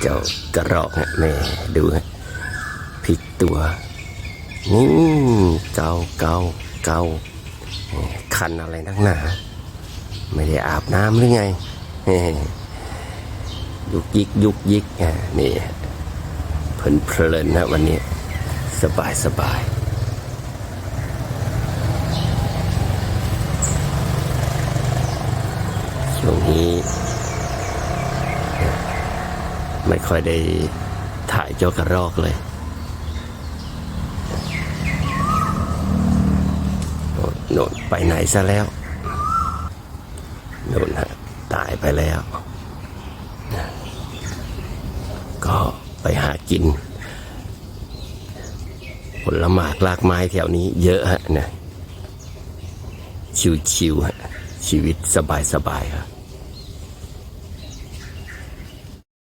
เจ้ากระรอกฮะแม่ดูฮะพลิกตัวนี่เกาเกาเกาคันอะไรนักหนา ไม่ได้อาบน้ำหรือไงยุกยิกยุกยิกอะนี่เพลินเพลินนะวันนี้ สบายสบายช่วงนี้ ไม่ค่อยได้ถ่ายเจ้ากระรอกเลยโน่นไปไหนซะแล้วโน่นฮะตายไปแล้ว ก็ไปหากิน ผลหมากลากไม้แถวนี้เยอะฮะนะชิวๆฮะชีวิตสบายๆครับ